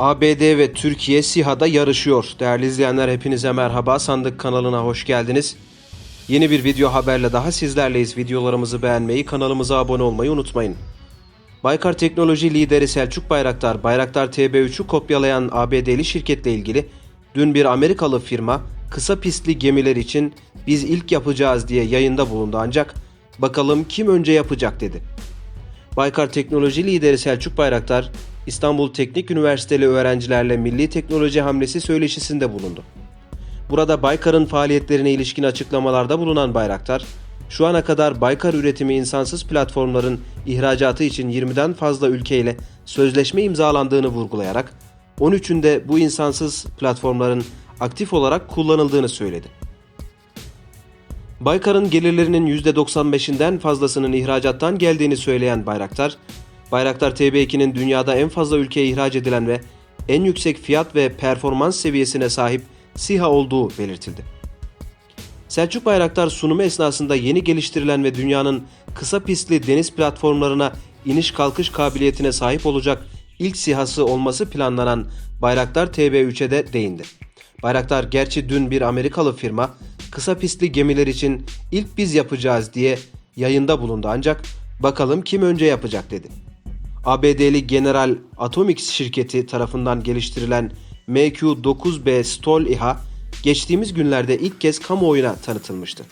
ABD ve Türkiye SİHA'da yarışıyor. Değerli izleyenler hepinize merhaba. Sandık kanalına hoş geldiniz. Yeni bir video haberle daha sizlerleyiz. Videolarımızı beğenmeyi, kanalımıza abone olmayı unutmayın. Baykar Teknoloji lideri Selçuk Bayraktar, Bayraktar TB3'ü kopyalayan ABD'li şirketle ilgili dün bir Amerikalı firma kısa pistli gemiler için biz ilk yapacağız diye yayında bulundu ancak bakalım kim önce yapacak dedi. Baykar Teknoloji lideri Selçuk Bayraktar, İstanbul Teknik Üniversiteli öğrencilerle milli teknoloji hamlesi söyleşisinde bulundu. Burada Baykar'ın faaliyetlerine ilişkin açıklamalarda bulunan Bayraktar, şu ana kadar Baykar üretimi insansız platformların ihracatı için 20'den fazla ülkeyle sözleşme imzalandığını vurgulayarak 13'ünde bu insansız platformların aktif olarak kullanıldığını söyledi. Baykar'ın gelirlerinin %95'inden fazlasının ihracattan geldiğini söyleyen Bayraktar, Bayraktar TB2'nin dünyada en fazla ülkeye ihraç edilen ve en yüksek fiyat ve performans seviyesine sahip SİHA olduğu belirtildi. Selçuk Bayraktar sunumu esnasında yeni geliştirilen ve dünyanın kısa pistli deniz platformlarına iniş kalkış kabiliyetine sahip olacak ilk SİHA'sı olması planlanan Bayraktar TB3'e de değindi. Bayraktar gerçi dün bir Amerikalı firma kısa pistli gemiler için ilk biz yapacağız diye yayında bulundu ancak bakalım kim önce yapacak dedi. ABD'li General Atomics şirketi tarafından geliştirilen MQ-9B Stol İHA geçtiğimiz günlerde ilk kez kamuoyuna tanıtılmıştı.